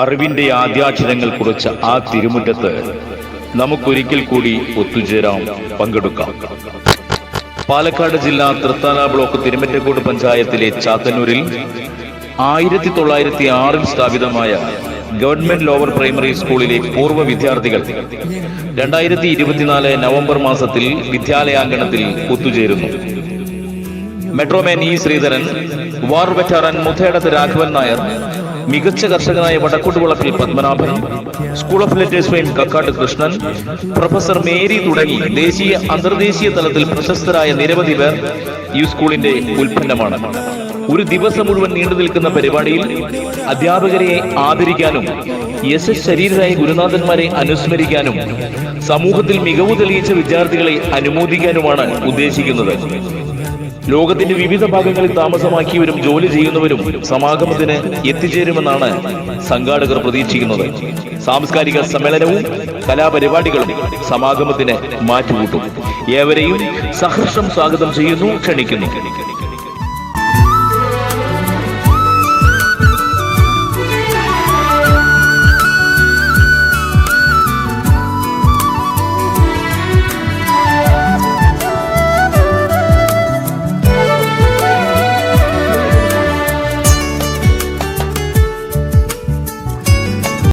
അറിവിന്റെ ആദ്യാക്ഷരങ്ങൾ കുറിച്ച ആ തിരുമുറ്റത്ത് നമുക്കൊരിക്കൽ കൂടി ഒത്തുചേരാം പങ്കെടുക്കാം. പാലക്കാട് ജില്ലാ തൃത്താല ബ്ലോക്ക് തിരുമറ്റക്കോട് പഞ്ചായത്തിലെ ചാത്തന്നൂരിൽ ആയിരത്തി തൊള്ളായിരത്തി ആറിൽ സ്ഥാപിതമായ ഗവൺമെന്റ് ലോവർ പ്രൈമറി സ്കൂളിലെ പൂർവ വിദ്യാർത്ഥികൾ രണ്ടായിരത്തി ഇരുപത്തിനാല് നവംബർ മാസത്തിൽ വിദ്യാലയാങ്കണത്തിൽ ഒത്തുചേരുന്നു. Metro man E Sreedharan war veteran Muthedath Raghavan Nair മികച്ച കർഷകനായ Vadakkottuvalappil Padmanabhan school of letters fame Kakkat Krishnan professor Mary തുടങ്ങി ദേശീയ അന്തർദേശീയ തലത്തിൽ പ്രശസ്തരായ നിരവധി പേർ ഈ സ്കൂളിന്റെ ഉൽപ്പന്നമാണ് ഒരു ദിവസം മുഴുവൻ നീണ്ടു നിൽക്കുന്ന പരിപാടിയിൽ അധ്യാപകരെ ആദരിക്കാനും എസ് എസ് ശരീരരായ ഗുരുനാഥന്മാരെ അനുസ്മരിക്കാനും സമൂഹത്തിൽ മികവ് തെളിയിച്ച വിദ്യാർത്ഥികളെ അനുമോദിക്കാനുമാണ് ഉദ്ദേശിക്കുന്നത്. ലോകത്തിന്റെ വിവിധ ഭാഗങ്ങളിൽ താമസമാക്കിയവരും ജോലി ചെയ്യുന്നവരും സമാഗമത്തിന് എത്തിച്ചേരുമെന്നാണ് സംഘാടകർ പ്രതീക്ഷിക്കുന്നത്. സാംസ്കാരിക സമ്മേളനവും കലാപരിപാടികളും സമാഗമത്തിന് മാറ്റുകൂട്ടും. ഏവരെയും സഹർഷം സ്വാഗതം ചെയ്യുന്നു ക്ഷണിക്കുന്നു.